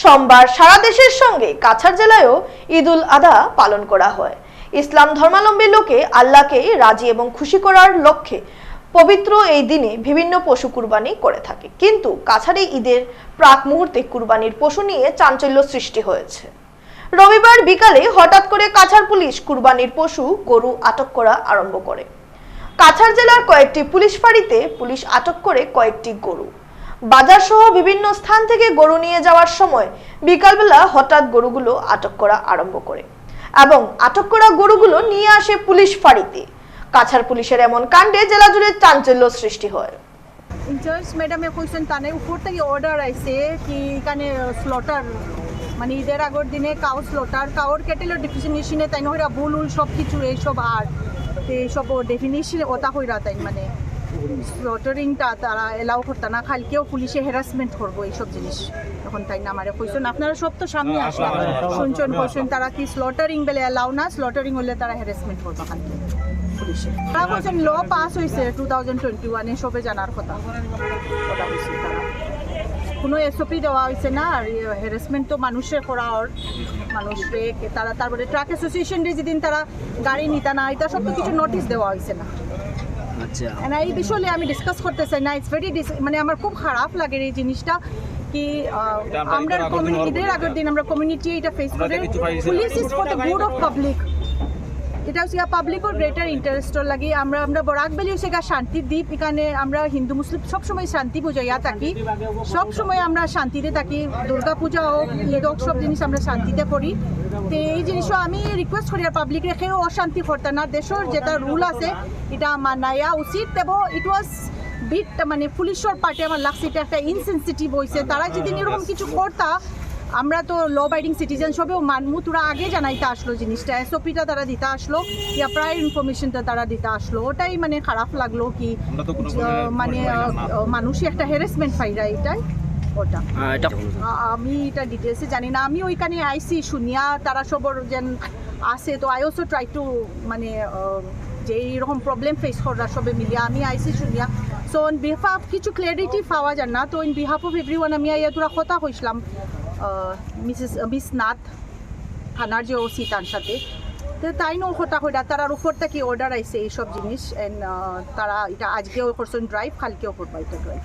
সোমবার সারা দেশের সঙ্গে কাছাড় জেলায়ও ঈদ উল আধা পালন করা হয়। ইসলাম ধর্মাবলম্বী লোকে আল্লাহকে রাজি এবং খুশি করার লক্ষ্যে পবিত্র এই দিনে বিভিন্ন পশু কুরবানি করে থাকে। কিন্তু কাছাড়ে ঈদের প্রাক মুহূর্তে কুরবানির পশু নিয়ে চাঞ্চল্য সৃষ্টি হয়েছে। রবিবার বিকালে হঠাৎ করে কাছাড় পুলিশ কুরবানির পশু, গরু আটক করা আরম্ভ করে। কাছাড় জেলার কয়েকটি পুলিশ ফাঁড়িতে পুলিশ আটক করে কয়েকটি গরু। বাজার সহ বিভিন্ন স্থান থেকে গরু নিয়ে যাওয়ার সময় বিকালবেলা হঠাৎ গরুগুলো আটক করা আরম্ভ করে এবং আটক করা গরুগুলো নিয়ে আসে পুলিশ ফাঁড়িতে। কাছাড় পুলিশের এমন কাণ্ডে জেলা জুড়ে চাঞ্চল্য সৃষ্টি হয়। ইনচার্জ ম্যাডামে কইছেন তানে উপর থেকে অর্ডার আইছে কি এখানে স্লটার মানে ঈদের আগর দিনে কাউ স্লটার কাউর ক্যাটেলের ডেফিনেশনে তাই নহরা ভুল, উল সব কিছু এইসব আর। এইসব ডেফিনেশন ওটা হইরা তাই মানে। স্লটারিংটা তারা এলাও করতে না। খালকেও পুলিশে হ্যারাসমেন্ট করব এইসব জিনিস। তখন তাই না আমারে কইছেন আপনারা সব তো সামনে আসলাম শুনছেন কইছেন তারা কি স্লটারিং বেলে এলাও না? স্লটারিং হলে তারা হ্যারাসমেন্ট করব খালকে পুলিশে। তারা ল পাস হয়েছে টু থাউজেন্ড টোয়েন্টি ওয়ানে সবে জানার কথা। ওটা হয়েছে তারা কোনো এসওপি দেওয়া হয়েছে না আর হ্যারাসমেন্ট তো মানুষের করা ওর। মানুষকে তারা তারপরে ট্রাক অ্যাসোসিয়েশনরে যেদিন তারা গাড়ি নিতা না এটা সব তো কিছু নোটিশ দেওয়া হয়েছে না। আচ্ছা। And এই বিষয়ে আমি ডিসকাস করতে চাই না ইটস ভেরি মানে আমার খুব খারাপ লাগে এই জিনিসটা কি আমরা কমিউনিটিদের আগের দিন আমরা কমিউনিটি এটা ফেস করে police is for the good of public এটা হচ্ছে পাবলিকর গ্রেটার ইন্টারেস্টর লাগে। আমরা আমরা বরাক বেলি হচ্ছে শান্তির দ্বীপ। এখানে আমরা হিন্দু মুসলিম সবসময় শান্তি পূজাইয়া থাকি। সবসময় আমরা শান্তিতে থাকি। দুর্গা পূজা হোক ঈদ হোক সব জিনিস আমরা শান্তিতে করি। তো এই জিনিসও আমি রিকোয়েস্ট করি আর পাবলিক রেখেও অশান্তি করতে না। দেশের যেটা রুল আছে এটা মানায়া উচিত এবং ইট ওয়াজ বিট মানে পুলিশের পার্টি আমার লাগছে। এটা একটা ইনসেন্সিটিভ হয়েছে তারা যদি এরকম কিছু করতা আমরা তো ল বাইডিং সিটিজেন সবেও মানমু তোরা আগে জানাইতে আসলো জিনিসটা এসওপিটা তারা দিতে আসলো ইয়া প্রায় ইনফরমেশনটা তারা দিতে আসলো ওটাই মানে খারাপ লাগল কি মানে মানুষই একটা হ্যারাসমেন্ট পাইরা এটাই ওটা। আমি এটা ডিটেলসে জানি না আমি ওইখানে আইসি শুনিয়া তারা সবর যেন আছে তো আই অলসো ট্রাই টু মানে যে এইরকম প্রবলেম ফেস করার সবে মিলিয়া আমি আইসি শুনিয়া। সো অন বিহাফ কিছু ক্লিয়ারিটি পাওয়া যায় না তো in behalf of every one আমি ইয়া তোরা কথা হইছিলাম মিসেস মিস নাথ থানার যে ওসি তার সাথে। তো তাই নো হতা হইডা তারার উপর থেকে অর্ডার আইছে এইসব জিনিস এন্ড তারা এটা আজকেও করছেন ড্রাইভ কালকেও করবা এটা ড্রাইভ